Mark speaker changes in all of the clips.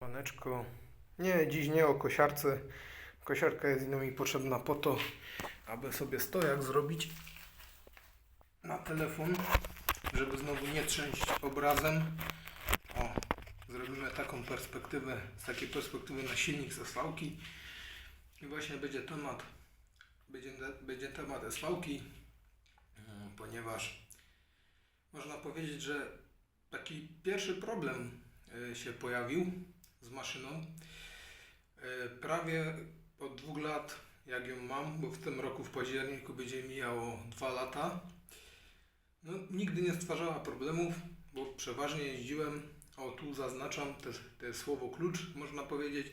Speaker 1: Paneczko. Nie, dziś nie o kosiarce. Kosiarka jest inną mi potrzebna po to, aby sobie stojak zrobić na telefon, żeby znowu nie trzęść obrazem. O, zrobimy taką perspektywę, z takiej perspektywy na silnik ze svałki. I właśnie będzie temat, będzie, będzie temat SV-ki, mm, ponieważ można powiedzieć, że taki pierwszy problem y, się pojawił z maszyną. Y, Prawie od dwóch lat, jak ją mam, bo w tym roku w październiku będzie mijało dwa lata, no, nigdy nie stwarzała problemów, bo przeważnie jeździłem, o tu zaznaczam te, te słowo klucz, można powiedzieć,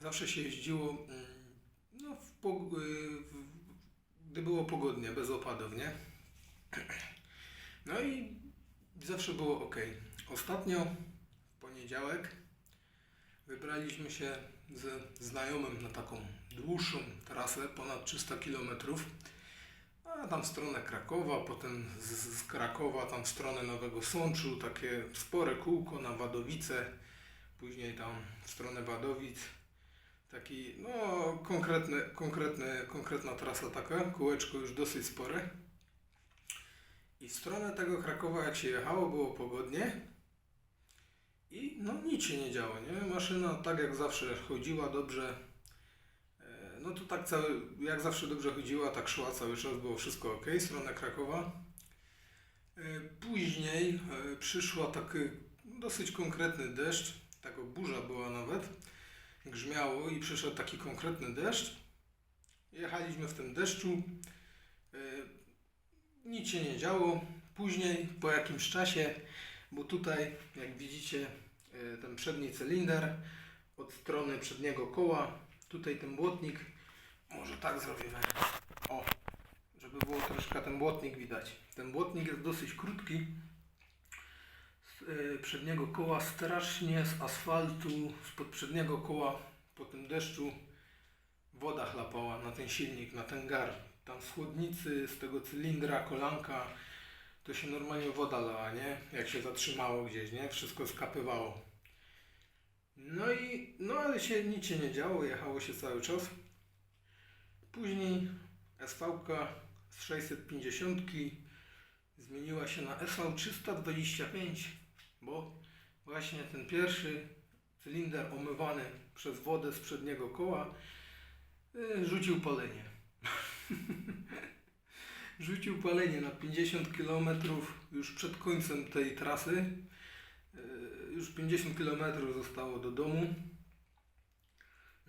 Speaker 1: zawsze się jeździło mm, no, w, y, w, gdy było pogodnie, bez opadów, nie? No i zawsze było ok. Ostatnio w poniedziałek wybraliśmy się z znajomym na taką dłuższą trasę, ponad 300 km. A tam w stronę Krakowa, potem z, z Krakowa tam w stronę Nowego Sączu, takie spore kółko na Wadowice, później tam w stronę Wadowic. Taki, no, konkretny, konkretny, konkretna trasa taka, kółeczko już dosyć spore. I w stronę tego Krakowa, jak się jechało, było pogodnie. I no nic się nie działo, nie? Maszyna tak jak zawsze chodziła dobrze. E, No to tak cały, jak zawsze dobrze chodziła, tak szła cały czas, było wszystko ok, strona Krakowa. E, Później e, przyszła taki dosyć konkretny deszcz, taka burza była nawet, grzmiało i przyszedł taki konkretny deszcz. Jechaliśmy w tym deszczu, nic się nie działo. Później, po jakimś czasie, bo tutaj, jak widzicie, ten przedni cylinder od strony przedniego koła, tutaj ten błotnik, może tak zrobimy, o, żeby było troszkę ten błotnik widać. Ten błotnik jest dosyć krótki, z e, przedniego koła strasznie z asfaltu, spod przedniego koła po tym deszczu woda chlapała na ten silnik, na ten gar. Tam z chłodnicy, z tego cylindra, kolanka, to się normalnie woda lała, nie? Jak się zatrzymało gdzieś, nie? Wszystko skapywało. No i, no ale się nic się nie działo, jechało się cały czas. Później SV z 650 zmieniła się na SV 325, bo właśnie ten pierwszy cylinder omywany przez wodę z przedniego koła y, rzucił palenie. rzucił palenie na 50 km już przed końcem tej trasy. Y, Już 50 km zostało do domu.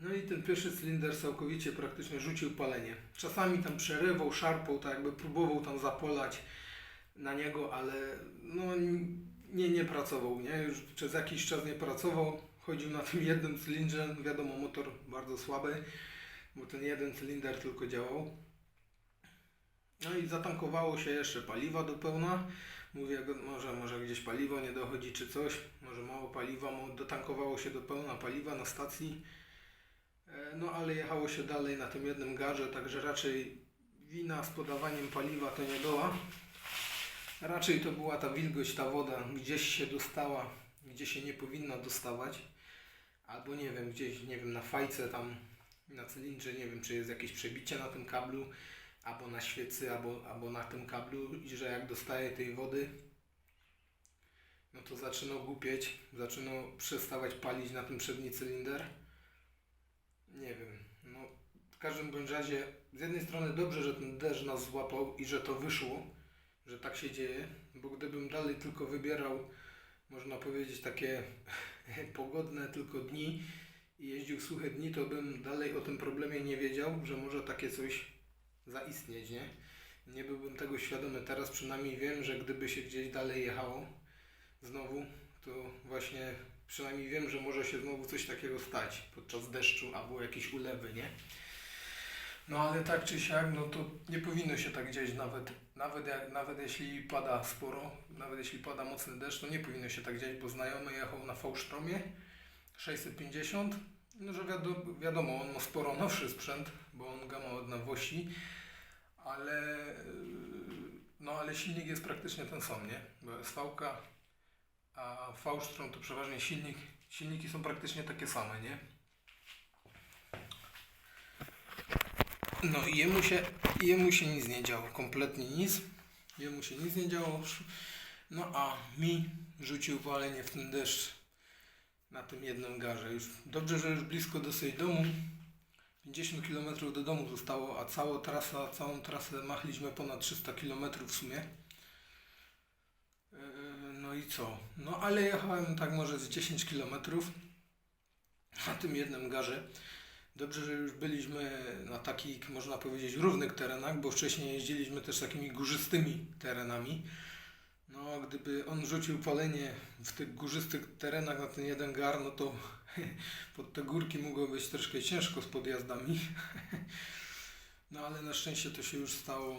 Speaker 1: No i ten pierwszy cylinder całkowicie praktycznie rzucił palenie. Czasami tam przerywał, szarpał, tak jakby próbował tam zapolać na niego, ale no nie, nie pracował, nie? Już przez jakiś czas nie pracował. Chodził na tym jednym cylindrze, wiadomo, motor bardzo słaby, bo ten jeden cylinder tylko działał. No i zatankowało się jeszcze paliwa do pełna. Mówię, może, może gdzieś paliwo nie dochodzi czy coś, może mało paliwa, dotankowało się do pełna paliwa na stacji. E, No ale jechało się dalej na tym jednym garze, także raczej wina z podawaniem paliwa to nie była. Raczej to była ta wilgoć, ta woda gdzieś się dostała, gdzie się nie powinna dostawać. Albo nie wiem, gdzieś, nie wiem, na fajce tam, na cylindrze, nie wiem, czy jest jakieś przebicie na tym kablu, albo na świecy, albo, albo na tym kablu i że jak dostaje tej wody, no to zaczyna głupieć, zaczyna przestawać palić na tym przedni cylinder. Nie wiem, no w każdym bądź razie z jednej strony dobrze, że ten deszcz nas złapał i że to wyszło, że tak się dzieje, bo gdybym dalej tylko wybierał, można powiedzieć, takie pogodne tylko dni i jeździł suche dni, to bym dalej o tym problemie nie wiedział, że może takie coś zaistnieć, nie? Nie byłbym tego świadomy. Teraz przynajmniej wiem, że gdyby się gdzieś dalej jechało znowu, to właśnie przynajmniej wiem, że może się znowu coś takiego stać podczas deszczu albo jakieś ulewy, nie? No ale tak czy siak, no to nie powinno się tak dziać nawet, nawet, jak, nawet jeśli pada sporo, nawet jeśli pada mocny deszcz, to nie powinno się tak dziać, bo znajomy jechał na V-Stromie 650, no że wiadomo, wiadomo, on ma sporo nowszy sprzęt, bo on go ma od nowości, ale yy, no ale silnik jest praktycznie ten sam, nie? Bo SV, a V-Strom to przeważnie silnik silniki są praktycznie takie same, nie? No i jemu się, jemu się nic nie działo, kompletnie nic. Jemu się nic nie działo. No a mi rzucił walenie w ten deszcz na tym jednym garze. Już dobrze, że już blisko dosyć domu. 50 km do domu zostało, a całą trasę, całą trasę machliśmy ponad 300 km w sumie. Yy, No i co? No ale jechałem tak może z 10 km na tym jednym garze. Dobrze, że już byliśmy na takich, można powiedzieć, równych terenach, bo wcześniej jeździliśmy też takimi górzystymi terenami. No, gdyby on rzucił palenie w tych górzystych terenach na ten jeden gar, no to pod te górki mogło być troszkę ciężko z podjazdami. No, ale na szczęście to się już stało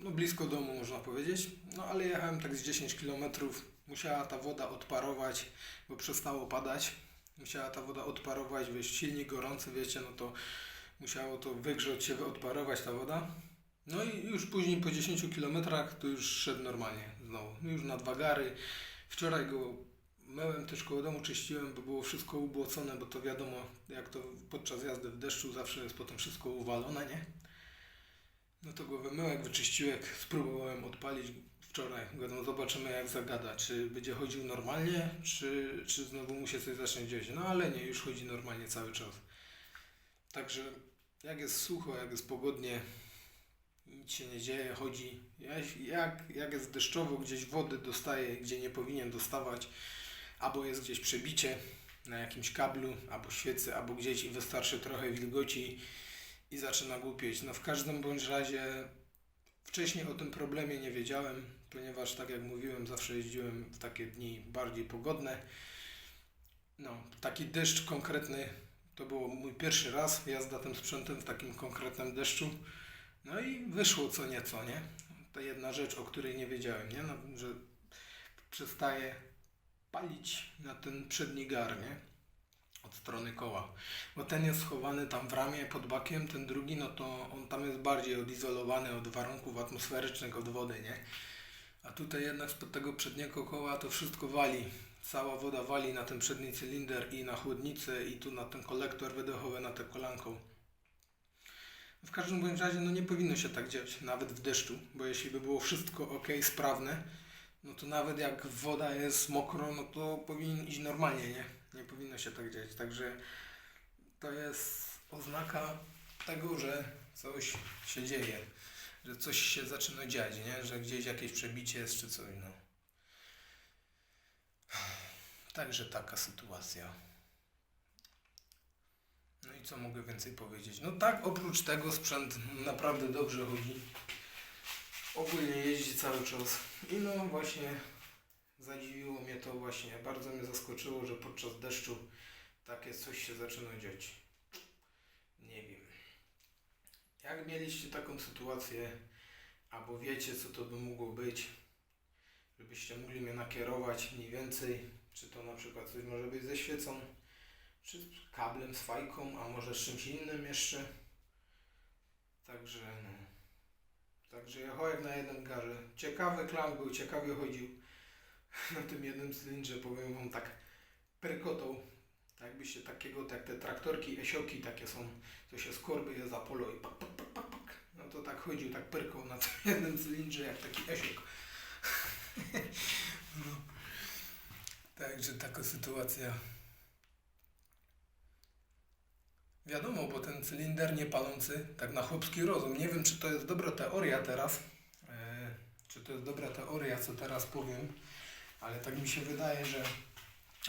Speaker 1: no, blisko domu, można powiedzieć. No, ale jechałem tak z 10 km. Musiała ta woda odparować, bo przestało padać. Musiała ta woda odparować, wiesz, silnik gorący, wiecie, no to musiało to wygrzać się, odparować ta woda. No i już później po 10 km to już szedł normalnie znowu. Już na dwa gary. Wczoraj go myłem też koło domu, czyściłem, bo było wszystko ubłocone, bo to wiadomo, jak to podczas jazdy w deszczu zawsze jest potem wszystko uwalone, nie? No to go wymyłem, wyczyściłem, spróbowałem odpalić wczoraj. No zobaczymy jak zagada, czy będzie chodził normalnie, czy, czy znowu mu się coś zacznie dziać. No ale nie, już chodzi normalnie cały czas. Także jak jest sucho, jak jest pogodnie, nic się nie dzieje, chodzi. Jak, jak, jest deszczowo, gdzieś wody dostaje, gdzie nie powinien dostawać, albo jest gdzieś przebicie na jakimś kablu, albo świecy, albo gdzieś i wystarczy trochę wilgoci i zaczyna głupieć. No w każdym bądź razie wcześniej o tym problemie nie wiedziałem, ponieważ tak jak mówiłem, zawsze jeździłem w takie dni bardziej pogodne. No, taki deszcz konkretny to było mój pierwszy raz jazda tym sprzętem w takim konkretnym deszczu. No i wyszło co nieco, nie? To jedna rzecz, o której nie wiedziałem, nie? No, że przestaje palić na ten przedni gar, nie? Od strony koła. Bo ten jest schowany tam w ramie pod bakiem, ten drugi, no to on tam jest bardziej odizolowany od warunków atmosferycznych, od wody, nie? A tutaj jednak spod tego przedniego koła to wszystko wali. Cała woda wali na ten przedni cylinder i na chłodnicę i tu na ten kolektor wydechowy na tę kolanką. W każdym bądź razie no nie powinno się tak dziać, nawet w deszczu, bo jeśli by było wszystko ok, sprawne, no to nawet jak woda jest mokro, no to powinien iść normalnie, nie? Nie powinno się tak dziać. Także to jest oznaka tego, że coś się dzieje, że coś się zaczyna dziać, nie? Że gdzieś jakieś przebicie jest czy coś, no. Także taka sytuacja. No i co mogę więcej powiedzieć? No tak, oprócz tego sprzęt naprawdę dobrze chodzi. Ogólnie jeździ cały czas. I no właśnie zadziwiło mnie to właśnie. Bardzo mnie zaskoczyło, że podczas deszczu takie coś się zaczyna dziać. Nie wiem. Jak mieliście taką sytuację, albo wiecie co to by mogło być, żebyście mogli mnie nakierować mniej więcej, czy to na przykład coś może być ze świecą, czy kablem, z fajką, a może z czymś innym jeszcze. Także no. Także jechałem na jednym garze. Ciekawy klank był, ciekawie chodził. Na tym jednym cylindrze powiem wam tak perkotą. Tak jakbyście takiego, tak te traktorki, esioki takie są, co się z korby je za polo i pak, pak, pak, pak, pak. No to tak chodził, tak pyrką na tym jednym cylindrze jak taki esiok. no. Także taka sytuacja. Wiadomo, bo ten cylinder niepalący, tak na chłopski rozum, nie wiem czy to jest dobra teoria teraz, e, czy to jest dobra teoria, co teraz powiem, ale tak mi się wydaje, że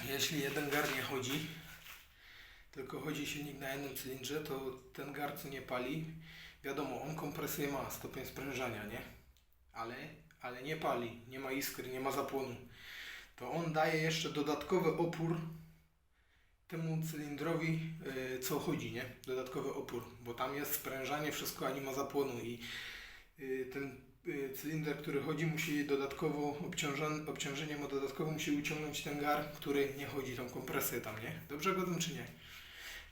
Speaker 1: jeśli jeden gar nie chodzi, tylko chodzi silnik na jednym cylindrze, to ten gar co nie pali, wiadomo, on kompresję ma, stopień sprężania, nie? Ale, ale nie pali, nie ma iskry, nie ma zapłonu. To on daje jeszcze dodatkowy opór temu cylindrowi, y, co chodzi, nie? Dodatkowy opór, bo tam jest sprężanie, wszystko, a nie ma zapłonu i y, ten y, cylinder, który chodzi, musi dodatkowo obciążen, obciążeniem dodatkowo musi uciągnąć ten gar, który nie chodzi, tą kompresję tam, nie? Dobrze go tym czy nie?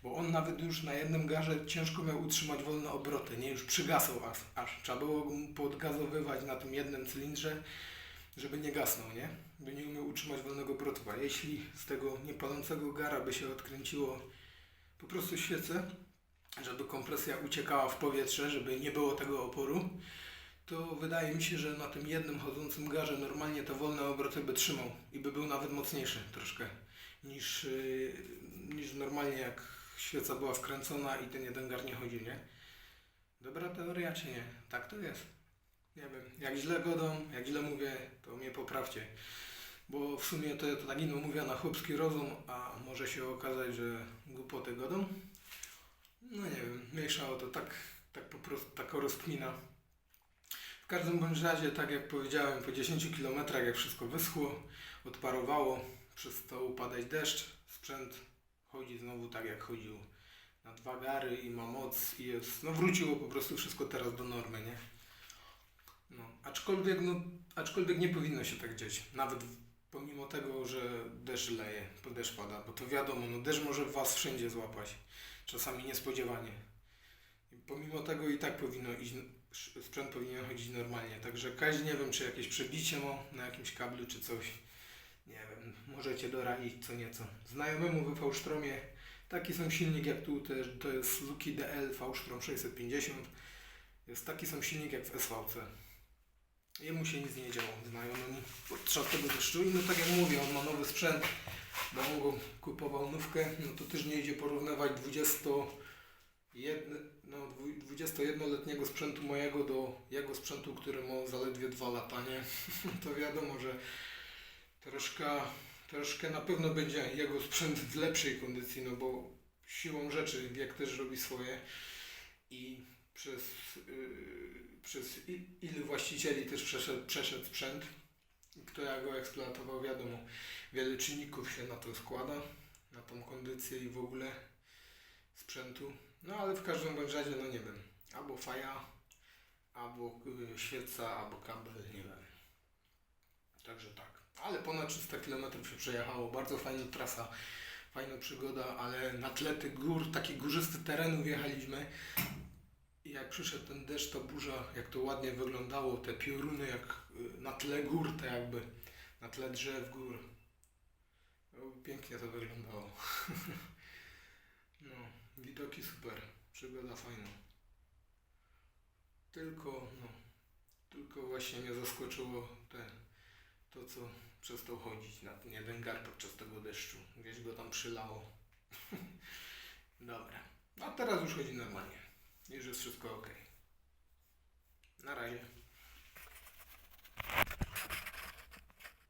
Speaker 1: Bo on nawet już na jednym garze ciężko miał utrzymać wolne obroty, nie? Już przygasał aż, aż. Trzeba było podgazowywać na tym jednym cylindrze, żeby nie gasnął, nie? By nie umiał utrzymać wolnego protwa. Jeśli z tego niepalącego gara by się odkręciło po prostu świecę, żeby kompresja uciekała w powietrze, żeby nie było tego oporu, to wydaje mi się, że na tym jednym chodzącym garze normalnie te wolne obroty by trzymał i by był nawet mocniejszy troszkę niż, yy, niż normalnie jak świeca była wkręcona i ten jeden gar nie chodził, nie? Dobra teoria czy nie? Tak to jest. Nie wiem, jak źle godą, jak źle mówię, to mnie poprawcie. Bo w sumie to, to tak ino mówię na chłopski rozum, a może się okazać, że głupoty godą. No nie wiem, mniejsza o to, tak, tak po prostu, taka rozkmina. W każdym bądź razie, tak jak powiedziałem, po 10 km jak wszystko wyschło, odparowało, przestał upadać deszcz, sprzęt chodzi znowu tak jak chodził na dwa gary i ma moc i jest, no wróciło po prostu wszystko teraz do normy, nie? No, aczkolwiek, no, aczkolwiek nie powinno się tak dziać, nawet pomimo tego, że deszcz leje, bo deszcz pada, bo to wiadomo, no deszcz może was wszędzie złapać, czasami niespodziewanie. I pomimo tego i tak powinno iść, sprzęt powinien chodzić normalnie, także Kaź nie wiem, czy jakieś przebicie ma na jakimś kablu, czy coś, nie wiem, możecie doradzić co nieco. Znajomemu we V-Stromie taki sam silnik jak tu, też, to jest Suzuki DL V-Strom 650, jest taki sam silnik jak w SVC. Jemu się nic nie działo, znajomemu podczas tego deszczu. I no tak jak mówię, on ma nowy sprzęt, bo on go kupował nówkę, no to też nie idzie porównywać 21, no, dwu- 21-letniego sprzętu mojego do jego sprzętu, który ma zaledwie 2 lata, nie? To wiadomo, że troszkę, troszkę na pewno będzie jego sprzęt w lepszej kondycji, no bo siłą rzeczy wiek też robi swoje i przez, yy, przez ilu właścicieli też przeszedł, przeszedł sprzęt. Kto jak go eksploatował, wiadomo, wiele czynników się na to składa, na tą kondycję i w ogóle sprzętu. No ale w każdym bądź razie, no nie wiem, albo faja, albo y, świeca, albo kabel, nie wiem. Także tak. Ale ponad 300 km się przejechało, bardzo fajna trasa, fajna przygoda, ale na tle tych gór, takich górzystych terenów jechaliśmy. Jak przyszedł ten deszcz, ta burza, jak to ładnie wyglądało, te pioruny jak y, na tle gór, to jakby na tle drzew gór. No, pięknie to wyglądało. no, widoki super, przygoda fajna. Tylko, no, tylko właśnie mnie zaskoczyło te, to, co przestał chodzić na ten jeden gar podczas tego deszczu. Gdzieś go tam przylało. Dobra. A teraz już chodzi normalnie. Już jest wszystko ok. Na razie.